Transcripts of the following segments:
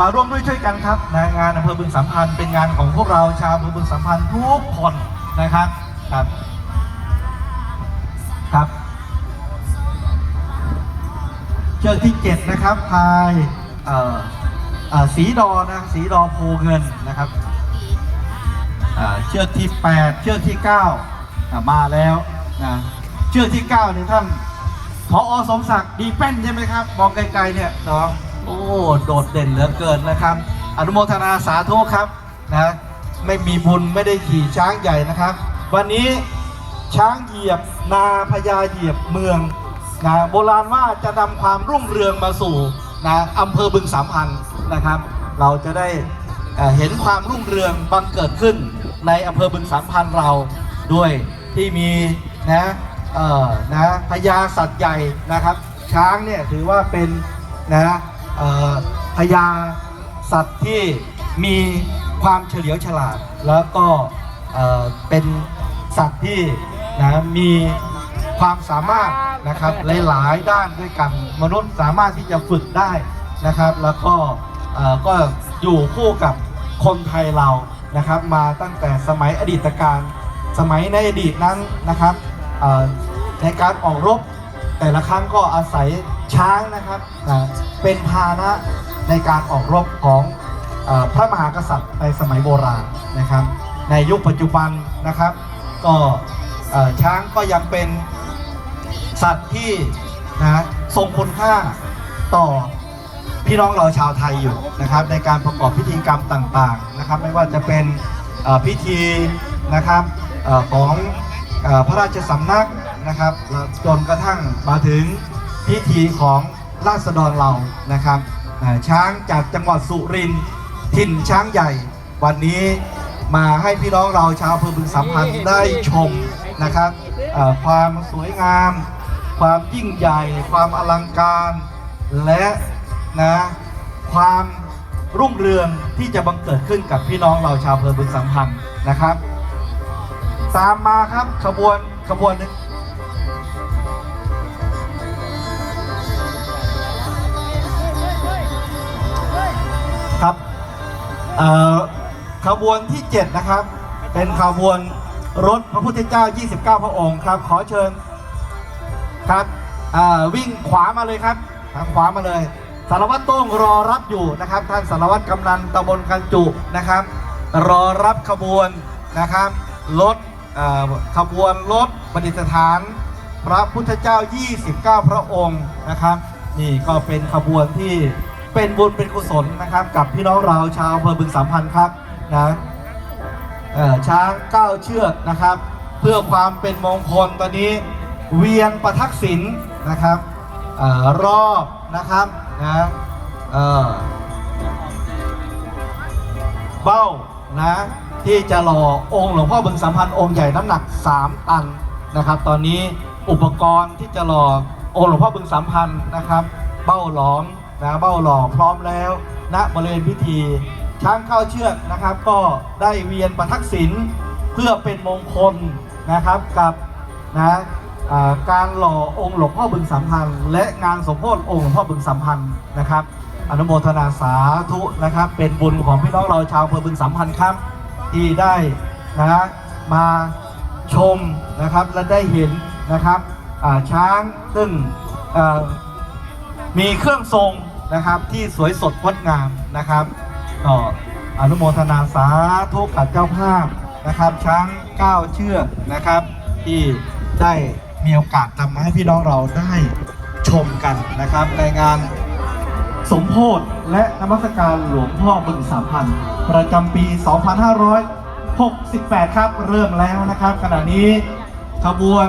มาร่วมด้วยช่วยกันครับนะงานอำเภอบึงสัมพันธ์เป็นงานของพวกเราชาวอำเภอบึงสัมพันธ์ทุกคนนะครับครับครับเชือกที่ 7 นะครับพายเอ่อเอ่อสีดอนะสีดอโพเงินนะครับอ่าเชือกที่ 8 เชือกที่9อ่ามาแล้วนะเชือกที่9นี่ท่านพออสมศักดิ์ดีแป้นใช่ไหมครับมองไกลๆเนี่ยเนาะ โอ้โดดเด่นเหลือเกินนะครับ อนุโมทนาสาธุครับนะไม่มีบุญไม่ได้ขี่ช้างใหญ่นะครับ วันนี้ช้างเหยียบนาพญาเหยียบเมืองนะโบราณว่าจะนำความรุ่งเรืองมาสู่นะอำเภอบึงสามพันนะครับ เราจะได้เเห็นความรุ่งเรืองบังเกิดขึ้นในอำเภอบึงสามพันเราด้วยที่มีนะเอ่อนะพญาสัตว์ใหญ่นะครับ ช้างเนี่ยถือว่าเป็นนะ พญาสัตว์ที่มีความเฉลียวฉลาด แล้วก็เป็นสัตว์ที่นะมีความสามารถนะครับหลายๆด้านด้วยกันมนุษย์สามารถที่จะฝึกได้นะครับ แล้วก็ก็อยู่คู่กับคนไทยเรานะครับมาตั้งแต่สมัยอดีตการสมัยในอดีตนั้นนะครับในการออกรบแต่ละครั้งก็อาศัย ช้างนะครับอ่าเป็นพาหนะในการออกรบของเออพระมหากษัตริย์ในสมัยโบราณนะครับ ในยุคปัจจุบันนะครับ ก็เอ่อช้างก็ยังเป็นสัตว์ที่นะทรงคุณค่าต่อพี่น้องเราชาวไทยอยู่นะครับ ในการประกอบพิธีกรรมต่างๆนะครับ ไม่ว่าจะเป็นเอ่อพิธีนะครับเออของเอ่อพระราชสำนักนะครับแล้วจนกระทั่งมาถึง พิธีของราษฎรเรานะครับช้างจากจังหวัดสุรินทร์ถิ่นช้างใหญ่ วันนี้มาให้พี่น้องเราชาวอำเภอบึงสัมพันธ์ได้ชมนะครับความสวยงาม ความยิ่งใหญ่ ความอลังการ และนะความรุ่งเรืองที่จะบังเกิดขึ้นกับพี่น้องเราชาวอำเภอบึงสัมพันธ์นะครับ ตามมาครับขบวนขบวนหนึ่ง ครับขบวนที่7นะครับ เป็นขบวนรถพระพุทธเจ้า 29 พระองค์ครับ ขอเชิญครับวิ่งขวามาเลยครับทางขวามาเลย สารวัตรโต้งรอรับอยู่นะครับ ท่านสารวัตรกำนันตำบลกันจุนะครับ รอรับขบวนนะครับ รถขบวนรถประดิษฐาน พระพุทธเจ้า 29 พระองค์นะครับ นี่ก็เป็นขบวนที่ เป็นบุญเป็นกุศลนะครับ กับพี่น้องเราชาวอำเภอบึงสามพันธ์ครับนะช้างเก้าเชือกนะครับ เพื่อความเป็นมงคลตอนนี้ เวียนประทักษิณนะครับออรอบนะครับนะเเบ้านะที่จะหล่อองค์หลวงพ่อบึงสัมพันธ์องค์ใหญ่น้ำหนัก 3 ตันนะครับ ตอนนี้อุปกรณ์ที่จะหล่อองค์หลวงพ่อบึงสัมพันธ์นะครับ เบ้าหลอม นะเบ้าหล่อพร้อมแล้วณบริเวณพิธี ช้างเข้าเชือกนะครับ ก็ได้เวียนประทักษิณเพื่อเป็นมงคลนะครับกับนะการหล่อองค์หลวงพ่อบึงสัมพันธ์ และงานสมโภชองค์หลวงพ่อบึงสัมพันธ์นะครับ อนุโมทนาสาธุนะครับ เป็นบุญของพี่น้องเราชาวอำเภอบึงสัมพันธ์ครับ ที่ได้นะมาชมนะครับและได้เห็นนะครับช้างซึ่งมีเครื่องทรง นะครับ ที่สวยสดงดงามนะครับก็อนุโมทนาสาธุกับเจ้าภาพนะครับ ช้างก้าวเชือกนะครับ ที่ได้มีโอกาสทำให้พี่น้องเราได้ชมกันนะครับ ในงานสมโพธและนมัสการหลวงพ่อบึงสามพันประจำปี 2568 ครับ เริ่มแล้วนะครับ ขณะนี้ขบวน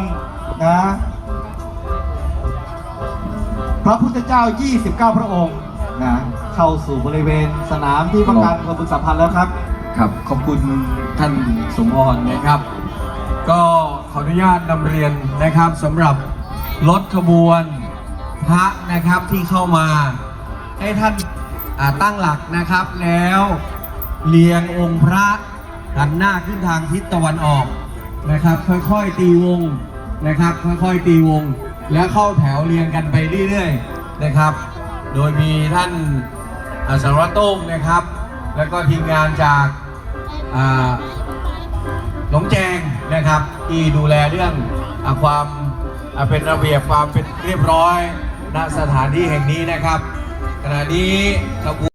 นะ พระพุทธเจ้า 29 พระองค์นะเข้าสู่บริเวณสนามที่ว่าการอำเภอบึงสัมพันธ์แล้วครับ ครับ ขอบคุณท่านสมพรนะครับ ก็ขออนุญาตนำเรียนนะครับสำหรับรถขบวนพระนะครับที่เข้ามา ให้ท่านอ่าตั้งหลักนะครับแล้วเรียงองค์พระหันหน้าขึ้นทางทิศตะวันออกนะครับ ค่อยๆตีวงนะครับ ค่อยๆตีวง แล้วเข้าแถวเรียงกันไปเรื่อยๆนะครับ โดยมีท่านอาสารวัตรโต้งนะครับ แล้วก็ทีมงานจากหลงแจงนะครับที่ดูแลเรื่องอความอ่าเป็นระเบียบความเป็นเรียบร้อยณสถานที่แห่งนี้นะครับขณะนี้ขบวน